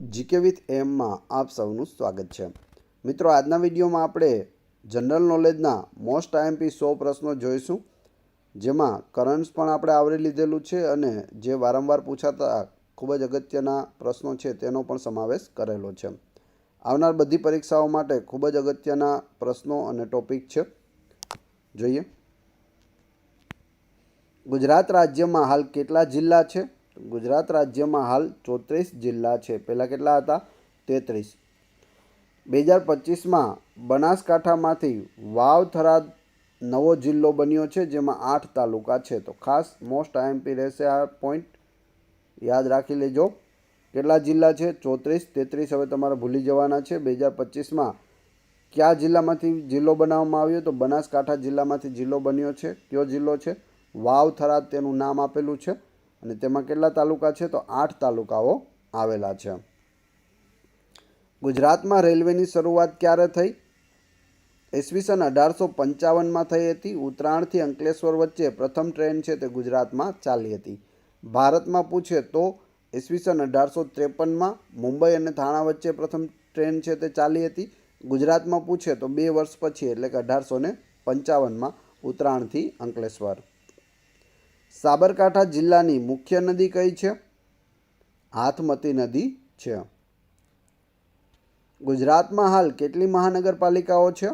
GK with એમમાં આપ સૌનું સ્વાગત છે. મિત્રો, આજના વિડીયોમાં આપણે જનરલ નોલેજના મોસ્ટ આઈએમપી સો પ્રશ્નો જોઈશું, જેમાં કરન્ટ્સ પણ આપણે આવરી લીધેલું છે અને જે વારંવાર પૂછાતા ખૂબ જ અગત્યના પ્રશ્નો છે તેનો પણ સમાવેશ કરેલો છે. આવનાર બધી પરીક્ષાઓ માટે ખૂબ જ અગત્યના પ્રશ્નો અને ટોપિક છે. જોઈએ. ગુજરાત રાજ્યમાં હાલ કેટલા જિલ્લા છે? ગુજરાત રાજ્યમાં હાલ ચોત્રીસ જિલ્લા છે. પહેલાં કેટલા હતા? તેત્રીસ. બે હજાર પચીસમાં બનાસકાંઠામાંથી વાવ થરાદ નવો જિલ્લો બન્યો છે, જેમાં આઠ તાલુકા છે. તો ખાસ મોસ્ટ આઈએમપી રહેશે આ પોઈન્ટ યાદ રાખી લેજો. કેટલા જિલ્લા છે? ચોત્રીસ, તેત્રીસ હવે તમારે ભૂલી જવાના છે. બે હજાર પચીસમાં કયા જિલ્લામાંથી જિલ્લો બનાવવામાં આવ્યો? તો બનાસકાંઠા જિલ્લામાંથી જિલ્લો બન્યો છે. કયો જિલ્લો છે? વાવ થરાદ તેનું નામ આપેલું છે. અને તેમાં કેટલા તાલુકા છે? તો આઠ તાલુકાઓ આવેલા છે. ગુજરાતમાં રેલવેની શરૂઆત ક્યારે થઈ? ઈસવીસન અઢારસો પંચાવનમાં થઈ હતી. ઉત્તરાયણથી અંકલેશ્વર વચ્ચે પ્રથમ ટ્રેન છે તે ગુજરાતમાં ચાલી હતી. ભારતમાં પૂછે તો ઈસવીસન અઢારસો ત્રેપનમાં મુંબઈ અને થાણા વચ્ચે પ્રથમ ટ્રેન છે તે ચાલી હતી. ગુજરાતમાં પૂછે તો બે વર્ષ પછી, એટલે કે અઢારસો ને પંચાવનમાં ઉત્તરાયણથી અંકલેશ્વર. સાબરકાંઠા જિલ્લાની મુખ્ય નદી કઈ છે? હાથમતી નદી છે. ગુજરાતમાં હાલ કેટલી મહાનગરપાલિકાઓ છે?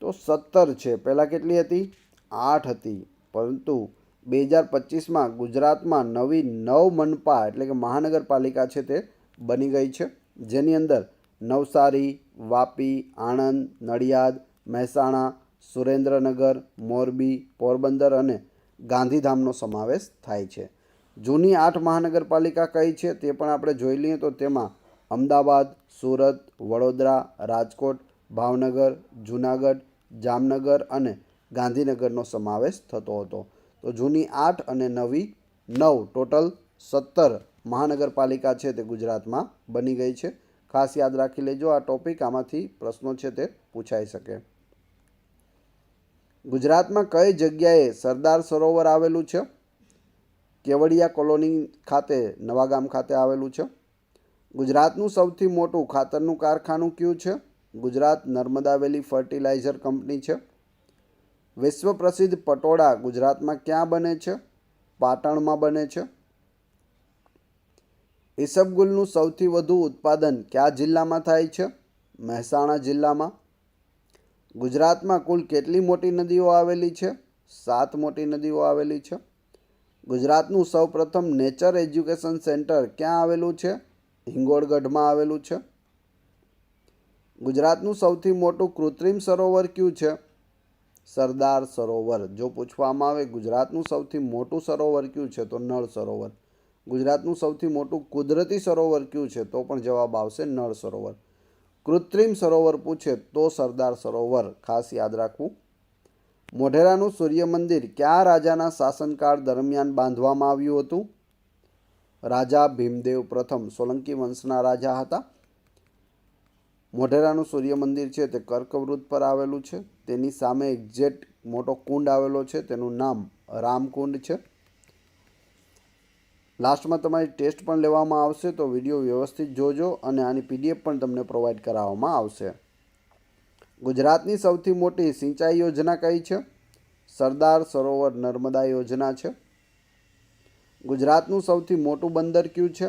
તો સત્તર છે. પહેલાં કેટલી હતી? આઠ હતી. પરંતુ બે હજાર પચીસમાં ગુજરાતમાં નવી નવ મનપા એટલે કે મહાનગરપાલિકા છે તે બની ગઈ છે. જેની અંદર નવસારી, વાપી, આણંદ, નડિયાદ, મહેસાણા, સુરેન્દ્રનગર, મોરબી, પોરબંદર અને ગાંધીધામનો સમાવેશ થાય છે. જૂની આઠ મહાનગરપાલિકા કઈ છે તે પણ આપણે જોઈ લઈએ તો તેમાં અમદાવાદ, સુરત, વડોદરા, રાજકોટ, ભાવનગર, જૂનાગઢ, જામનગર અને ગાંધીનગરનો સમાવેશ થતો હતો. તો જૂની આઠ અને નવી નવ ટોટલ સત્તર મહાનગરપાલિકા છે તે ગુજરાતમાં બની ગઈ છે. ખાસ યાદ રાખી લેજો આ ટોપિક, આમાંથી પ્રશ્નો છે તે પૂછાઈ શકે. ગુજરાતમાં કઈ જગ્યાએ સરદાર સરોવર આવેલું છે? કેવડિયા કોલોની ખાતે, નવાગામ ખાતે આવેલું છે. ગુજરાતનું સૌથી મોટું ખાતરનું કારખાનું કયું છે? Gujarat Narmada valley fertiliser company છે. વિશ્વ પ્રસિદ્ધ પટોળા ગુજરાતમાં ક્યાં બને છે? પાટણમાં બને છે. ઈસબગુલનું સૌથી વધુ ઉત્પાદન કયા જિલ્લામાં થાય છે? મહેસાણા જિલ્લામાં. ગુજરાતમાં કુલ કેટલી મોટી નદીઓ આવેલી છે? સાત મોટી નદીઓ આવેલી છે. ગુજરાતનું સૌપ્રથમ નેચર એજ્યુકેશન સેન્ટર ક્યાં આવેલું છે? હિંગોળગઢમાં આવેલું છે. ગુજરાતનું સૌથી મોટું કૃત્રિમ સરોવર કયું છે? સરદાર સરોવર. જો પૂછવામાં આવે ગુજરાતનું સૌથી મોટું સરોવર કયું છે, તો નળ સરોવર. ગુજરાતનું સૌથી મોટું કુદરતી સરોવર કયું છે, તો પણ જવાબ આવશે નળ સરોવર. કૃત્રિમ સરોવર પૂછે તો સરદાર સરોવર, ખાસ યાદ રાખવું. મોઢેરાનું સૂર્ય મંદિર કયા રાજાના શાસનકાળ દરમિયાન બાંધવામાં આવ્યું હતું? રાજા ભીમદેવ પ્રથમ સોલંકી વંશના રાજા હતા. મોઢેરાનું સૂર્ય મંદિર છે તે કર્કવૃત પર આવેલું છે. તેની સામે એક્ઝેક્ટ મોટો કુંડ આવેલો છે. તેનું નામ રામકુંડ છે. લાસ્ટમાં તમારી ટેસ્ટ પણ લેવામાં આવશે, તો વીડિયો વ્યવસ્થિત જોજો અને આની પીડીએફ પણ તમને પ્રોવાઈડ કરાવવામાં આવશે. ગુજરાતની સૌથી મોટી સિંચાઈ યોજના કઈ છે? સરદાર સરોવર નર્મદા યોજના છે. ગુજરાતનું સૌથી મોટું બંદર કયું છે?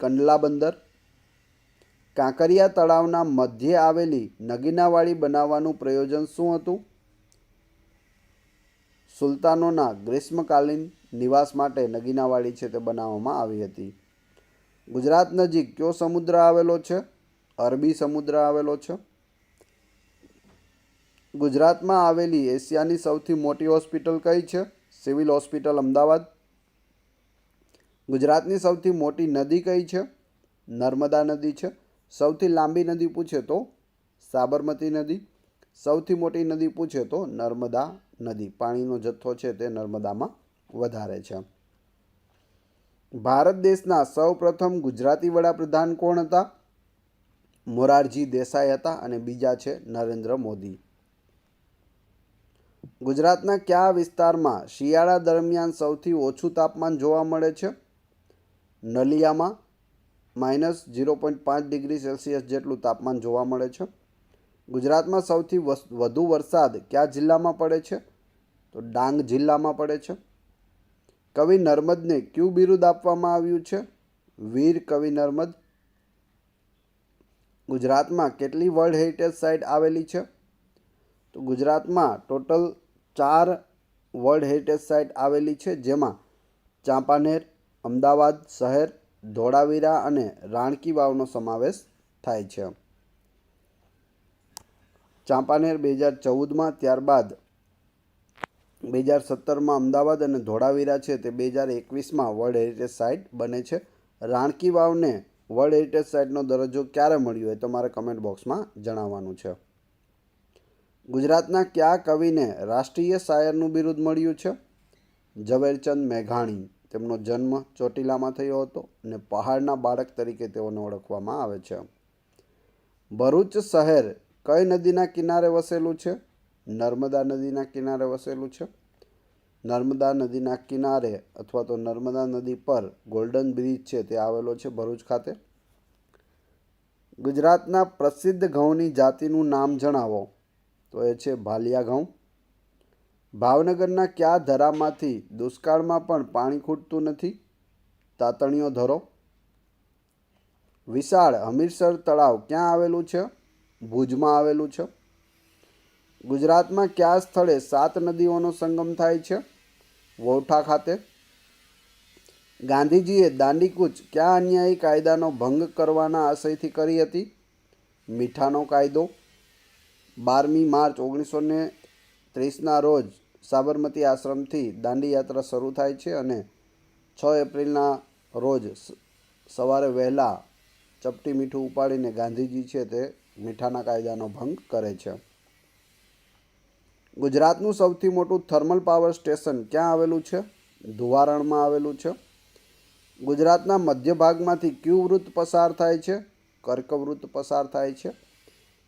કંડલા બંદર. કાંકરિયા તળાવના મધ્યે આવેલી નગીનાવાડી બનાવવાનું પ્રયોજન શું હતું? સુલતાનોના ગ્રીષ્મકાલીન નિવાસ માટે નગીનાવાડી છે તે બનાવવામાં આવી હતી. ગુજરાત નજીક કયો સમુદ્ર આવેલો છે? અરબી સમુદ્ર આવેલો છે? ગુજરાતમાં આવેલી એશિયાની સૌથી મોટી હોસ્પિટલ કઈ છે? Civil hospital Ahmedabad. ગુજરાતની સૌથી મોટી નદી કઈ છે? નર્મદા નદી છે. સૌથી લાંબી નદી પૂછે તો સાબરમતી નદી. સૌથી મોટી નદી પૂછે તો નર્મદા નદી. પાણીનો જથ્થો છે તે નર્મદામાં વધારે છે. ભારત દેશના સૌપ્રથમ ગુજરાતી વડાપ્રધાન કોણ હતા? મોરારજી દેસાઈ હતા અને બીજા છે નરેન્દ્ર મોદી. ગુજરાતના કયા વિસ્તારમાં શિયાળા દરમિયાન સૌથી ઓછું તાપમાન જોવા મળે છે? નલિયામાં માઇનસ ઝીરો પોઈન્ટ પાંચ ડિગ્રી સેલ્સિયસ જેટલું તાપમાન જોવા મળે છે. ગુજરાતમાં સૌથી વધુ વરસાદ કયા જિલ્લામાં પડે છે? તો ડાંગ જિલ્લામાં પડે છે. કવિ નર્મદને ક્યુ બિરુદ આપવામાં આવ્યું છે? વીર કવિ નર્મદ, ગુજરાતમાં કેટલી વર્લ્ડ હેરિટેજ સાઇટ આવેલી છે? તો ગુજરાતમાં ટોટલ ચાર વર્લ્ડ હેરિટેજ સાઇટ આવેલી છે, જેમાં ચાંપાનેર, અમદાવાદ શહેર, ધોળાવીરા અને રાણકી વાવનો સમાવેશ થાય છે. ચાંપાનેર બે હજાર ચૌદમાં ત્યારબાદ બે હજાર સત્તરમાં અમદાવાદ અને ધોળાવીરા છે તે બે હજાર એકવીસમાં વર્લ્ડ હેરિટેજ સાઇટ બને છે. રાણકી વાવને વર્લ્ડ હેરિટેજ સાઇટનો દરજ્જો ક્યારે મળ્યો એ તમારે કમેન્ટ બોક્સમાં જણાવવાનું છે. ગુજરાતના કયા કવિને રાષ્ટ્રીય શાયરનું બિરુદ મળ્યું છે? ઝવેરચંદ મેઘાણી, તેમનો જન્મ ચોટીલામાં થયો હતો અને પહાડના બાળક તરીકે તેઓને ઓળખવામાં આવે છે. ભરૂચ શહેર કઈ નદીના કિનારે વસેલું છે? નર્મદા નદીના કિનારે વસેલું છે. નર્મદા નદીના કિનારે અથવા તો નર્મદા નદી પર ગોલ્ડન બ્રિજ છે તે આવેલો છે ભરૂચ ખાતે. ગુજરાતના પ્રસિદ્ધ ઘઉંની જાતિનું નામ જણાવો. તો એ છે ભાલિયા ઘઉં. ભાવનગરના કયા ધરામાંથી દુષ્કાળમાં પણ પાણી ખૂટતું નથી? તાતણીઓ ધરો. વિશાળ હમીરસર તળાવ ક્યાં આવેલું છે? ભુજમાં આવેલું છે. ગુજરાતમાં કયા સ્થળે સાત નદીઓનો સંગમ થાય છે? વૌઠા ખાતે. ગાંધીજીએ દાંડીકૂચ કયા અન્યાયી કાયદાનો ભંગ કરવાના આશયથી કરી હતી? મીઠાનો કાયદો. બારમી માર્ચ ઓગણીસો ને ત્રીસના રોજ સાબરમતી આશ્રમથી દાંડી યાત્રા શરૂ થાય છે અને છ એપ્રિલના રોજ સવારે વહેલા ચપટી મીઠું ઉપાડીને ગાંધીજી છે તે મીઠાના કાયદાનો ભંગ કરે છે. ગુજરાતનું સૌથી મોટું થર્મલ પાવર સ્ટેશન ક્યાં આવેલું છે? ધુવારણમાં આવેલું છે. ગુજરાતના મધ્ય ભાગમાંથી ક્યુ વૃત્ત પસાર થાય છે? કર્કવૃત્ત પસાર થાય છે.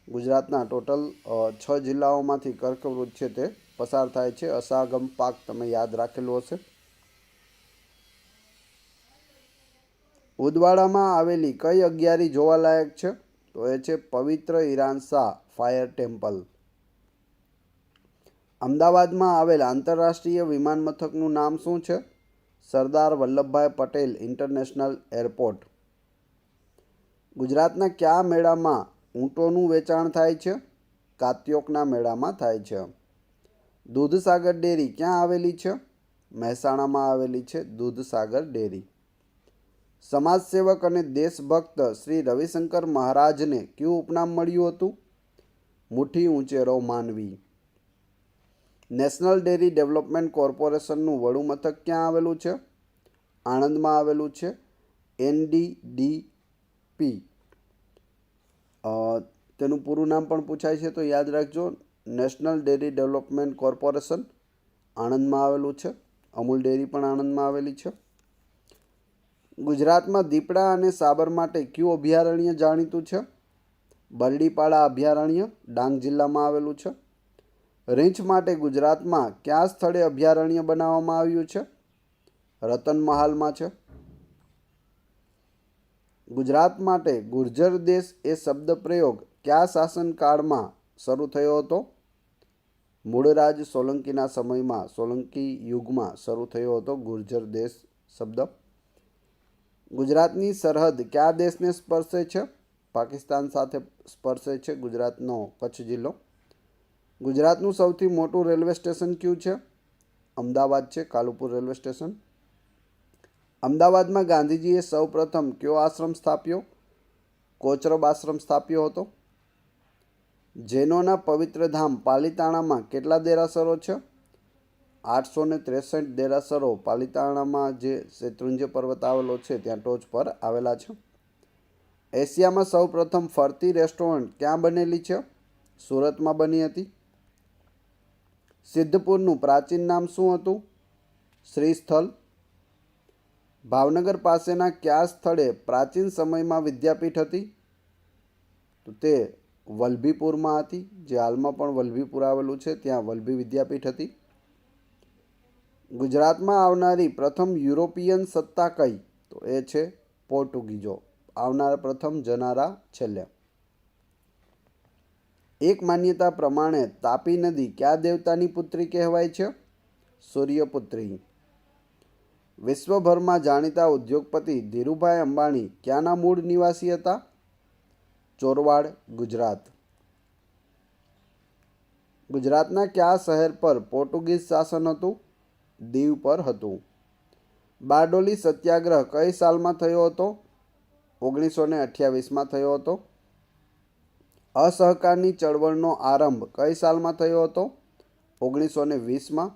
ગુજરાતના ટોટલ છ જિલ્લાઓમાંથી કર્કવૃત્ત છે તે પસાર થાય છે. અસાગમ પાક તમે યાદ રાખેલું હશે. ઉદવાડામાં આવેલી કઈ અગિયારી જોવાલાયક છે? તો એ છે પવિત્ર ઈરાન શાહ ફાયર ટેમ્પલ. અમદાવાદમાં આવેલ આંતરરાષ્ટ્રીય વિમાન મથકનું નામ શું છે? Sardar Vallabhbhai Patel international airport. ગુજરાતના કયા મેળામાં ઊંટોનું વેચાણ થાય છે? કાત્યોકના મેળામાં થાય છે. દૂધસાગર ડેરી ક્યાં આવેલી છે? મહેસાણામાં આવેલી છે દૂધસાગર ડેરી. સમાજસેવક અને દેશભક્ત શ્રી રવિશંકર મહારાજને કયું ઉપનામ મળ્યું હતું? મુઠ્ઠી ઊંચેરો માનવી. નેશનલ ડેરી ડેવલપમેન્ટ કોર્પોરેશનનું વડું મથક ક્યાં આવેલું છે? આણંદમાં આવેલું છે. એનડીડીપી તેનું પૂરું નામ પણ પૂછાય છે, તો યાદ રાખજો. નેશનલ ડેરી ડેવલપમેન્ટ કોર્પોરેશન આણંદમાં આવેલું છે. અમૂલ ડેરી પણ આણંદમાં આવેલી છે. ગુજરાતમાં દીપડા અને સાબર માટે કયું અભયારણ્ય જાણીતું છે? બરડીપાડા અભયારણ્ય ડાંગ જિલ્લામાં આવેલું છે. રીંછ માટે ગુજરાતમાં કયા સ્થળે અભયારણ્ય બનાવવામાં આવ્યું છે? રતનમહાલમાં છે. ગુજરાત માટે ગુર્જર દેશ એ શબ્દ પ્રયોગ કયા શાસનકાળમાં શરૂ થયો હતો? મૂળરાજ સોલંકીના સમયમાં સોલંકી યુગમાં શરૂ થયો હતો ગુર્જર દેશ શબ્દ. ગુજરાતની સરહદ કયા દેશને સ્પર્શે છે? પાકિસ્તાન સાથે સ્પર્શે છે ગુજરાતનો કચ્છ જિલ્લો. ગુજરાતનું સૌથી મોટું રેલવે સ્ટેશન કયું છે? અમદાવાદ છે, કાલુપુર રેલવે સ્ટેશન. અમદાવાદમાં ગાંધીજીએ સૌપ્રથમ કયો આશ્રમ સ્થાપ્યો? કોચરબ આશ્રમ સ્થાપ્યો હતો. જૈનોના પવિત્ર ધામ પાલિતાણામાં કેટલા દેરાસરો છે? આઠસો ને ત્રેસઠ દેરાસરો પાલિતાણામાં જે શેત્રુંજય પર્વત આવેલો છે, ત્યાં ટોચ પર આવેલા છે. એશિયામાં સૌપ્રથમ ફરતી રેસ્ટોરન્ટ ક્યાં બનેલી છે? સુરતમાં બની હતી. સિદ્ધપુરનું પ્રાચીન નામ શું હતું? શ્રીસ્થલ. ભાવનગર પાસેના કયા સ્થળે પ્રાચીન સમયમાં વિદ્યાપીઠ હતી? તો તે વલભીપુરમાં હતી, જે હાલમાં પણ વલભીપુર આવેલું છે, ત્યાં વલભી વિદ્યાપીઠ હતી. ગુજરાતમાં આવનારી પ્રથમ યુરોપિયન સત્તા કઈ? તો એ છે પોર્ટુગીઝો આવનારા પ્રથમ જનારા છેલ્લે. એક માન્યતા પ્રમાણે તાપી નદી કયા દેવતાની પુત્રી કહેવાય છે? સૂર્યપુત્રી. વિશ્વભરમાં જાણીતા ઉદ્યોગપતિ ધીરુભાઈ અંબાણી ક્યાંના મૂળ નિવાસી હતા? ચોરવાડ, ગુજરાત. ગુજરાતના કયા શહેર પર પોર્ટુગીઝ શાસન હતું? દીવ પર હતું. બારડોલી સત્યાગ્રહ કઈ સાલમાં થયો હતો? ઓગણીસો ને અઠ્યાવીસમાં થયો હતો. અસહકારની ચળવળનો આરંભ કઈ સાલમાં થયો હતો? ઓગણીસો ને વીસમાં?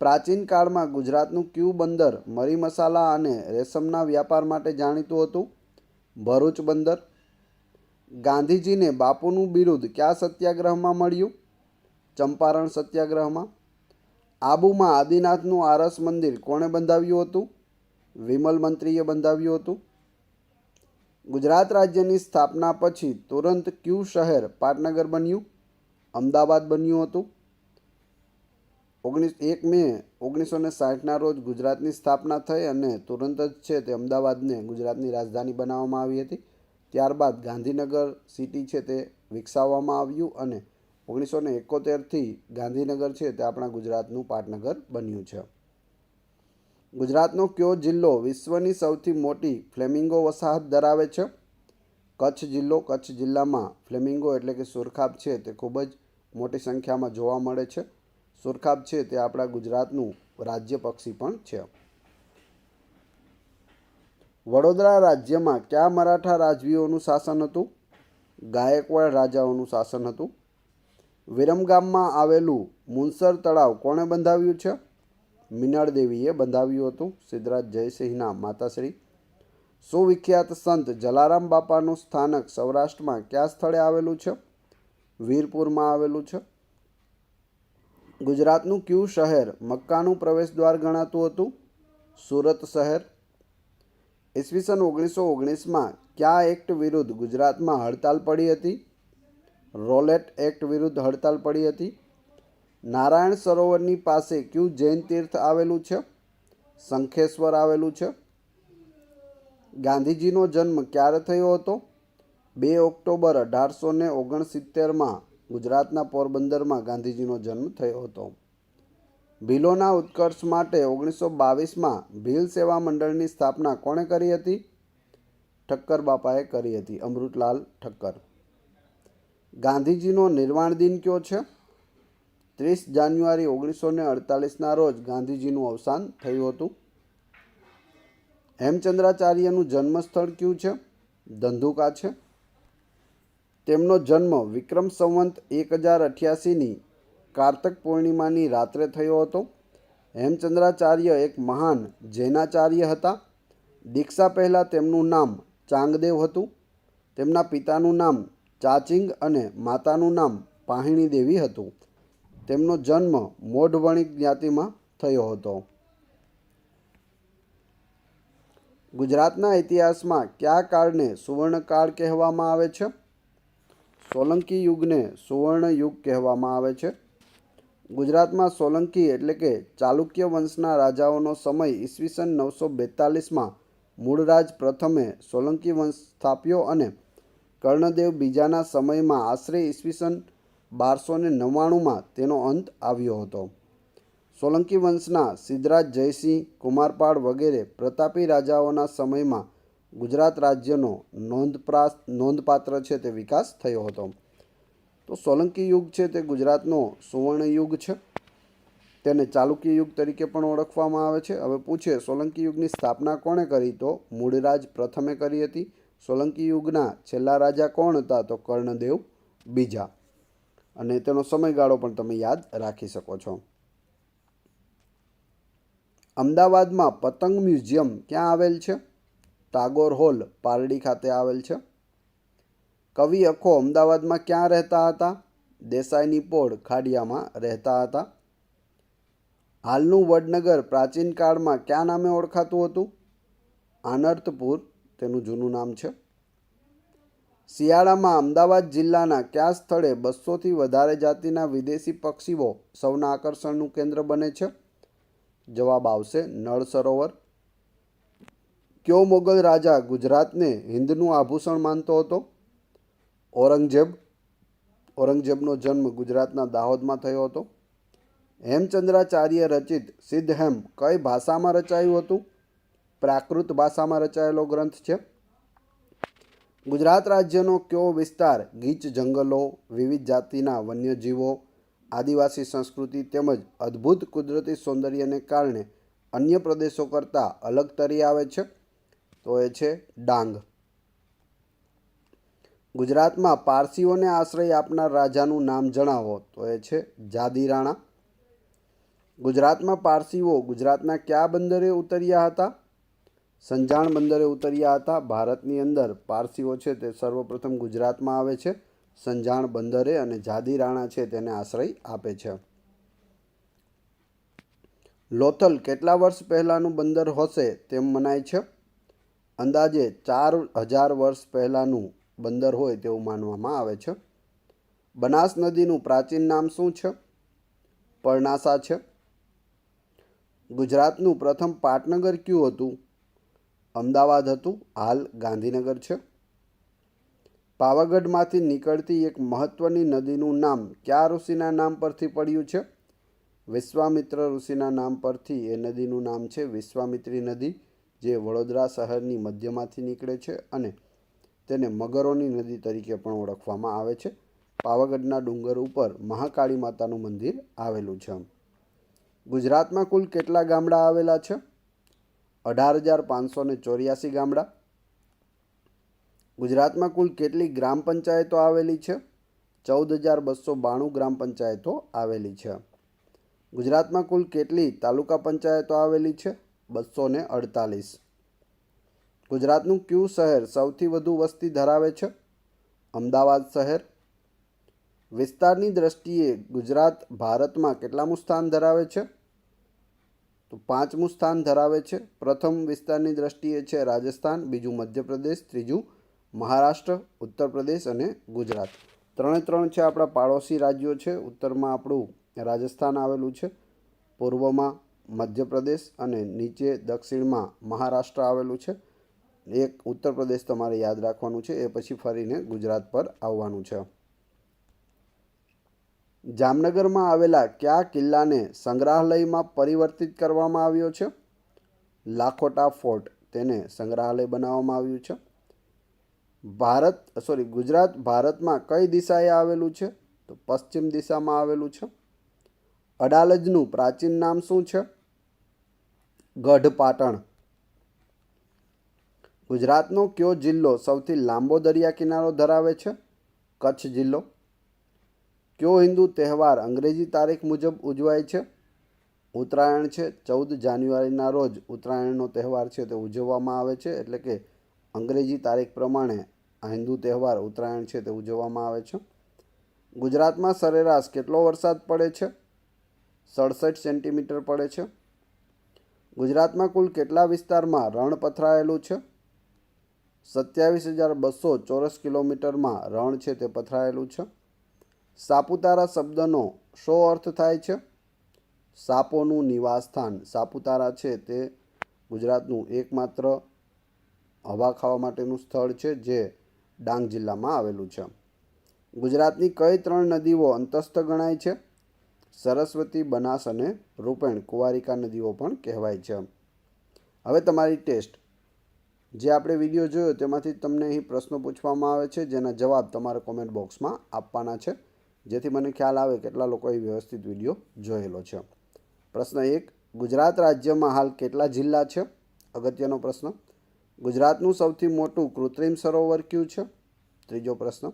પ્રાચીન કાળમાં ગુજરાતનું ક્યુ બંદર, મરી મસાલા અને રેશમના વ્યાપાર માટે જાણીતું હતું? ભરૂચ બંદર? ગાંધીજીને બાપુનું બિરુદ કયા સત્યાગ્રહમાં મળ્યું? ચંપારણ સત્યાગ્રહમાં? આબુમાં આદિનાથનું આરસ મંદિર કોણે બંધાવ્યું હતું? વિમલ મંત્રીએ બંધાવ્યું હતું? ગુજરાત રાજ્યની સ્થાપના પછી તુરંત ક્યુ શહેર પાટનગર બન્યું? અમદાવાદ બન્યું હતું. ઓગણીસ, એક મે ઓગણીસો ને સાઠના રોજ ગુજરાતની સ્થાપના થઈ અને તુરંત જ છે તે અમદાવાદને ગુજરાતની રાજધાની બનાવવામાં આવી હતી. ત્યારબાદ ગાંધીનગર સિટી છે તે વિકસાવવામાં આવ્યું અને ઓગણીસો ને એકોતેરથી ગાંધીનગર છે તે આપણા ગુજરાતનું પાટનગર બન્યું છે. ગુજરાતનો કયો જિલ્લો વિશ્વની સૌથી મોટી ફ્લેમિંગો વસાહત ધરાવે છે? કચ્છ જિલ્લો, કચ્છ જિલ્લામાં ફ્લેમિંગો એટલે કે સુરખાબ છે તે ખૂબ જ મોટી સંખ્યામાં જોવા મળે છે. સુરખાબ છે તે આપણા ગુજરાતનું રાજ્ય પક્ષી પણ છે. વડોદરા રાજ્યમાં કયા મરાઠા રાજવીઓનું શાસન હતું? ગાયકવાડ રાજાઓનું શાસન હતું? વિરમગામમાં આવેલું મુનસર તળાવ કોણે બંધાવ્યું છે? મિનળ દેવીએ બંધાવ્યું હતું. સિદ્ધરાજ જયસિંહના માતાશ્રી. સુવિખ્યાત સંત જલારામ બાપાનું સ્થાનક સૌરાષ્ટ્રમાં કયા સ્થળે આવેલું છે? વીરપુરમાં આવેલું છે. ગુજરાતનું ક્યુ શહેર મક્કાનું પ્રવેશ દ્વાર ગણાતું હતું? સુરત શહેર. ઈસવીસન ઓગણીસો ઓગણીસમાં કયા એક્ટ વિરુદ્ધ ગુજરાતમાં હડતાલ પડી હતી? રોલેટ એક્ટ વિરુદ્ધ હડતાલ પડી હતી. નારાયણ સરોવરની પાસે કયું જૈન તીર્થ આવેલું છે? શંખેશ્વર આવેલું છે? ગાંધીજીનો જન્મ ક્યારે થયો હતો? બે ઓક્ટોબર અઢારસો ને ઓગણસિત્તેરમાં ગુજરાતના પોરબંદરમાં ગાંધીજીનો જન્મ થયો હતો. ભીલોના ઉત્કર્ષ માટે ઓગણીસો બાવીસમાં ભીલ સેવા મંડળની સ્થાપના કોણે કરી હતી? ઠક્કર બાપાએ કરી હતી, અમૃતલાલ ઠક્કર. ગાંધીજીનો નિર્વાણ દિન કયો છે? ત્રીસ જાન્યુઆરી ઓગણીસો ને અડતાલીસના રોજ ગાંધીજીનું અવસાન થયું હતું. હેમચંદ્રાચાર્યનું જન્મસ્થળ કયું છે? ધંધુકા છે. તેમનો જન્મ વિક્રમ સંવંત એક હજાર અઠ્યાસીની કાર્તક પૂર્ણિમાની રાત્રે થયો હતો. હેમચંદ્રાચાર્ય એક મહાન જૈનાચાર્ય હતા. દીક્ષા પહેલાં તેમનું નામ ચાંગદેવ હતું. તેમના પિતાનું નામ ચાચિંગ અને માતાનું નામ પાહિણી દેવી હતું. તેમનો જન્મ મોઢવણી જ્ઞાતિમાં થયો હતો. ગુજરાતના ઇતિહાસમાં કયા કાળને સુવર્ણકાળ કહેવામાં આવે છે? સોલંકી યુગને સુવર્ણ યુગ કહેવામાં આવે છે. ગુજરાતમાં સોલંકી એટલે કે ચાલુક્ય વંશના રાજાઓનો સમય ઈસવીસન નવસો બેતાલીસમાં મૂળરાજ પ્રથમે સોલંકી વંશ સ્થાપ્યો અને કર્ણદેવ બીજાના સમયમાં આશરે ઈસવીસન બારસો ને નવ્વાણુંમાં તેનો અંત આવ્યો હતો. સોલંકી વંશના સિદ્ધરાજ જયસિંહ, કુમારપાળ વગેરે પ્રતાપી રાજાઓના સમયમાં ગુજરાત રાજ્યનો નોંધપ્રા નોંધપાત્ર છે તે વિકાસ થયો હતો. તો સોલંકી યુગ છે તે ગુજરાતનો સુવર્ણ યુગ છે? તેને ચાલુક્ય યુગ તરીકે પણ ઓળખવામાં આવે છે. હવે પૂછે, સોલંકી યુગની સ્થાપના કોણે કરી? તો મૂળરાજ પ્રથમે કરી હતી. સોલંકી યુગના છેલ્લા રાજા કોણ હતા? તો કર્ણદેવ બીજા. અને તેનો સમયગાળો પણ તમે યાદ રાખી શકો છો. અમદાવાદમાં પતંગ મ્યુઝિયમ ક્યાં આવેલ છે? ટાગોર હોલ, પારડી ખાતે આવેલ છે. કવિ અખો અમદાવાદમાં ક્યાં રહેતા હતા? દેસાઈની પોળ ખાડિયામાં રહેતા હતા. હાલનું વડનગર પ્રાચીન કાળમાં ક્યાં નામે ઓળખાતું હતું? આનર્તપુર, તેનું જૂનું નામ છે. શિયાળામાં અમદાવાદ જિલ્લાના કયા સ્થળે બસોથી વધારે જાતિના વિદેશી પક્ષીઓ સૌના આકર્ષણનું કેન્દ્ર બને છે? જવાબ આવશે નળ સરોવર. કયો મોગલ રાજા ગુજરાતને હિન્દનું આભૂષણ માનતો હતો? ઔરંગઝેબ. ઔરંગઝેબનો જન્મ ગુજરાતના દાહોદમાં થયો હતો. હેમચંદ્રાચાર્ય રચિત સિદ્ધહેમ કઈ ભાષામાં રચાયું હતું? પ્રાકૃત ભાષામાં રચાયેલો ગ્રંથ છે. ગુજરાત રાજ્યનો કયો વિસ્તાર ગીચ જંગલો, વિવિધ જાતિના વન્યજીવો, આદિવાસી સંસ્કૃતિ તેમજ અદ્ભુત કુદરતી સૌંદર્યને કારણે અન્ય પ્રદેશો કરતાં અલગ તરી આવે છે? તો એ છે ડાંગ. ગુજરાતમાં પારસીઓને આશ્રય આપનાર રાજાનું નામ જણાવો, તો એ છે જાદી રાણા ગુજરાતમાં પારસીઓ ગુજરાતના કયા બંદરે ઉતર્યા હતા? સંજાણ બંદરે ઉતર્યા હતા. ભારતની અંદર પારસીઓ છે તે સર્વપ્રથમ ગુજરાતમાં આવે છે. સંજાણ બંદરે અને જાદી રાણા છે તેને આશ્રય આપે છે. લોથલ કેટલા વર્ષ પહેલાંનું બંદર હશે તેમ મનાય છે? અંદાજે ચાર હજાર વર્ષ પહેલાંનું બંદર હોય તેવું માનવામાં આવે છે. બનાસ નદીનું પ્રાચીન નામ શું છે? પરણાસા છે. ગુજરાતનું પ્રથમ પાટનગર કયું હતું? અમદાવાદ હતું, હાલ ગાંધીનગર છે. પાવાગઢમાંથી નીકળતી એક મહત્ત્વની નદીનું નામ કયા ઋષિના નામ પરથી પડ્યું છે? વિશ્વામિત્ર ઋષિના નામ પરથી એ નદીનું નામ છે વિશ્વામિત્રી નદી, જે વડોદરા શહેરની મધ્યમાંથી નીકળે છે અને તેને મગરોની નદી તરીકે પણ ઓળખવામાં આવે છે. પાવાગઢના ડુંગર ઉપર મહાકાળી માતાનું મંદિર આવેલું છે. ગુજરાતમાં કુલ કેટલા ગામડા આવેલા છે? અઢાર હજાર પાંચસો ને ચોર્યાસી ગામડા. ગુજરાતમાં કુલ કેટલી ગ્રામ પંચાયતો આવેલી છે? ચૌદ હજાર બસો બાણું ગ્રામ પંચાયતો આવેલી છે. ગુજરાતમાં કુલ કેટલી તાલુકા પંચાયતો આવેલી છે? બસો ને અડતાલીસ. ગુજરાતનું ક્યુ શહેર સૌથી વધુ વસ્તી ધરાવે છે? અમદાવાદ શહેર. વિસ્તારની દ્રષ્ટિએ ગુજરાત ભારતમાં કેટલામું સ્થાન ધરાવે છે? પાંચમું સ્થાન ધરાવે છે. પ્રથમ વિસ્તારની દ્રષ્ટિએ છે રાજસ્થાન, બીજું મધ્યપ્રદેશ, ત્રીજું મહારાષ્ટ્ર, ઉત્તર પ્રદેશ અને ગુજરાત. ત્રણે ત્રણ છે આપણા પાડોશી રાજ્યો છે. ઉત્તરમાં આપણું રાજસ્થાન આવેલું છે. પૂર્વમાં મધ્યપ્રદેશ અને નીચે દક્ષિણમાં મહારાષ્ટ્ર આવેલું છે. એક ઉત્તર પ્રદેશ તમારે યાદ રાખવાનું છે. એ પછી ફરીને ગુજરાત પર આવવાનું છે. જામનગરમાં આવેલા કયા કિલ્લાને સંગ્રહાલયમાં પરિવર્તિત કરવામાં આવ્યો છે? લાખોટા ફોર્ટ તેને સંગ્રહાલય બનાવવામાં આવ્યું છે. ભારત, સોરી, ગુજરાત, ભારતમાં કઈ દિશાએ આવેલું છે? તો પશ્ચિમ દિશામાં આવેલું છે. અડાલજનું પ્રાચીન નામ શું છે? ગઢપાટણ. ગુજરાતનો કયો જિલ્લો સૌથી લાંબો દરિયા કિનારો ધરાવે છે? કચ્છ જિલ્લો. કયો હિન્દુ તહેવાર અંગ્રેજી તારીખ મુજબ ઉજવાય છે? ઉત્તરાયણ છે, ચૌદ જાન્યુઆરીના રોજ ઉત્તરાયણનો તહેવાર છે તે ઉજવવામાં આવે છે, એટલે કે અંગ્રેજી તારીખ પ્રમાણે આ હિન્દુ તહેવાર ઉત્તરાયણ છે તે ઉજવવામાં આવે છે. ગુજરાતમાં સરેરાશ કેટલો વરસાદ પડે છે? સડસઠ સેન્ટીમીટર પડે છે. ગુજરાતમાં કુલ કેટલા વિસ્તારમાં રણ પથરાયેલું છે? સત્યાવીસ હજાર બસો ચોરસ કિલોમીટરમાં રણ છે તે પથરાયેલું છે. સાપુતારા શબ્દનો શો અર્થ થાય છે? સાપોનું નિવાસસ્થાન. સાપુતારા છે તે ગુજરાતનું એકમાત્ર હવા ખાવા માટેનું સ્થળ છે જે ડાંગ જિલ્લામાં આવેલું છે. ગુજરાતની કઈ ત્રણ નદીઓ અંતસ્થ ગણાય છે? સરસ્વતી, બનાસ અને રૂપેણ કુંવારિકા નદીઓ પણ કહેવાય છે. હવે તમારી ટેસ્ટ. જે આપણે વીડિયો જોયો તેમાંથી તમને અહીં પ્રશ્નો પૂછવામાં આવે છે, જેના જવાબ તમારે કોમેન્ટ બોક્સમાં આપવાના છે. જેથી મને ખ્યાલ આવે કેટલા લોકોએ વ્યવસ્થિત વીડિયો જોયેલો છે. પ્રશ્ન એક, ગુજરાત રાજ્યમાં હાલ કેટલા જિલ્લા છે? અગત્યનો પ્રશ્ન, ગુજરાતનું સૌથી મોટું કૃત્રિમ સરોવર કયું છે? ત્રીજો પ્રશ્ન,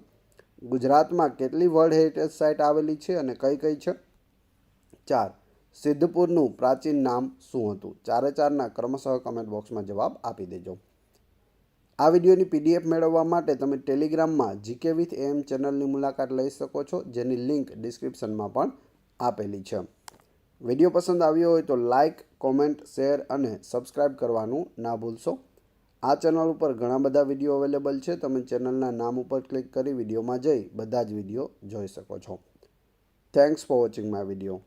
ગુજરાતમાં કેટલી વર્લ્ડ હેરિટેજ સાઇટ આવેલી છે અને કઈ કઈ છે? ચાર, સિદ્ધપુરનું પ્રાચીન નામ શું હતું? ચારે ચારના ક્રમશઃ કમેન્ટ બોક્સમાં જવાબ આપી દેજો. આ વિડીયોની પીડીએફ મેળવવા માટે તમે ટેલિગ્રામમાં જીકે વિથ એમ ચેનલની મુલાકાત લઈ શકો છો, જેની લિંક ડિસ્ક્રિપ્શનમાં પણ આપેલી છે. વીડિયો પસંદ આવ્યો હોય તો લાઇક કોમેન્ટ, શેર અને સબસ્ક્રાઇબ કરવાનું ના ભૂલશો. આ ચેનલ ઉપર ઘણા બધા વીડિયો અવેલેબલ છે. તમે ચેનલના નામ ઉપર ક્લિક કરી વિડીયોમાં જઈ બધા જ વીડિયો જોઈ શકો છો. Thanks for watching my video